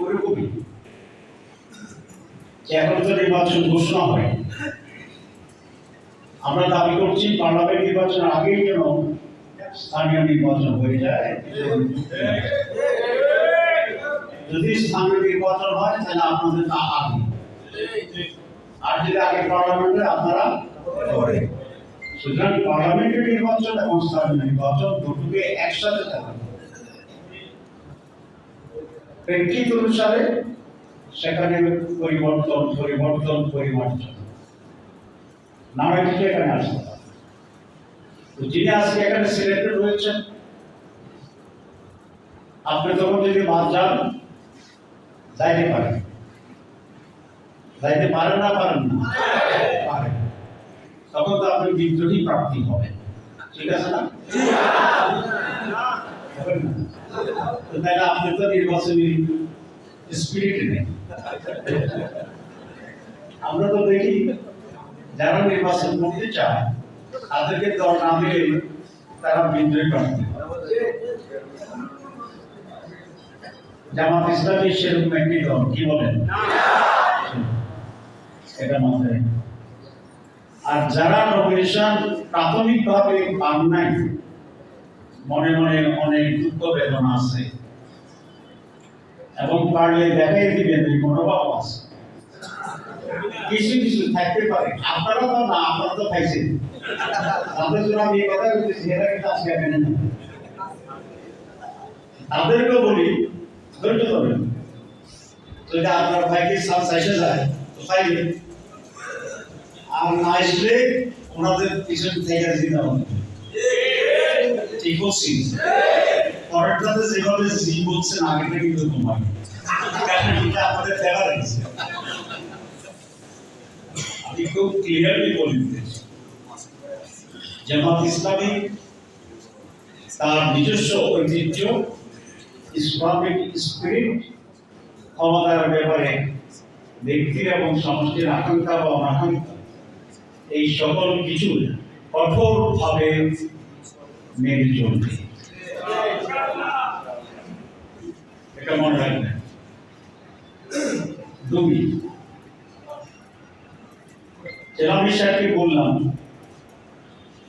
ওরকমই এখন তো নির্বাচন ঘোষণা হয় আমরা দাবি করছি পার্লামেন্ট নির্বাচন যেন স্থানীয় নির্বাচন হয়ে যায়। যদি স্থানীয় নির্বাচন হয়, তাহলে আপনাদের তা আগে। আর যদি আগে পার্লামেন্টে আপনারা সুতরাং পার্লামেন্টের নির্বাচন এবং স্থানীয় নির্বাচন দুটোকে একসাথে থাকা প্রেক্ষিত অনুসারে সেখানে পরিবর্তন পরিবর্তন পরিমার্জন নামে কিছু এখানে আসতে পারে। যিনি আজকে এখানে সিলেক্টেড হয়েছেন আপনি তখন যদি মাছ যান যাইতে পারেন। যাইতে পারেন না পারেন না? পারেন। তখন তো আপনি বিদ্রোহী প্রাপ্তি হবেন। ঠিক আছে না? হবেন না? তো তাহলে আপনি তো নির্বাচনী স্পিরিট নেই আমরা তো দেখি, যারা নির্বাচন করতে চায়, তাদেরকে দল না দিলে তারা বিদ্রোহী প্রার্থী। জামাত ইসলামী সেরকম একটি দল, কি বলেন এটা মাথায়। আর যারা নমিনেশন প্রাথমিকভাবে পান নাই, মনে মনে অনেক দুঃখ বেদনা আছে এবং পারলে দেখাই দিবেন এই মনোভাব আছে। কিছু কিছু থাকতে পারে। আপনারা তো না, আপনারা তো খাইছেন। তাদের জন্য আমি এই কথা বলতেছি, এরা কিন্তু আজকে তাদেরকে বলি, ধৈর্য ধরেন। যদি আপনার ভাইকে সামনে এসে যায়, তো আর না আসলে ওনাদের পিছন থেকে ঠিক যেভাবে জি বলছেন আগেটা কিন্তু তোমার। আমি খুব ক্লিয়ারলি জামাত ইসলামী তার নিজস্ব ঐতিহ্য, ইসলামিক ক্ষমতার ব্যাপারে ব্যক্তির এবং সমষ্টির আকাঙ্ক্ষা বা অনাকাঙ্ক্ষা, এই সকল কিছু কঠোরভাবে মেনে চলবে। এটা মনে রাখবেন দুই জেলামি সাহেবকে বললাম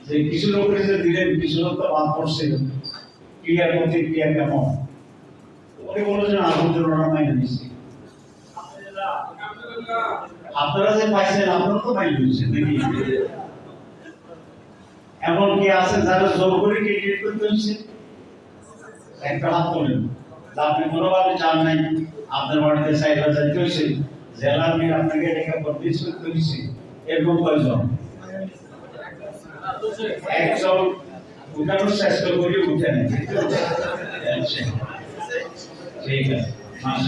যে কিছু লোকের যে দিলেন, কিছু লোক তো বাদ পড়ছে ক্রিয়া প্রতিক্রিয়া কেমন? উনি বলেছেন আমাদের ওনারা মাইনে আপনারা যে পাইছেন, আপনারা তো পাই নিয়েছেন নাকি? এমন কি আছে, যারা জোর করে ক্রিকেট করতে হচ্ছে একটা হাত তোলেন। আপনি কোনোভাবে চান নাই, আপনার বাড়িতে সাইবার যাইতে হয়েছে জেলার মেয়ে আপনাকে এটাকে প্রতিশ করতে হয়েছে এরকম কয়জন? একজন উঠানোর চেষ্টা করি উঠে ঠিক আছে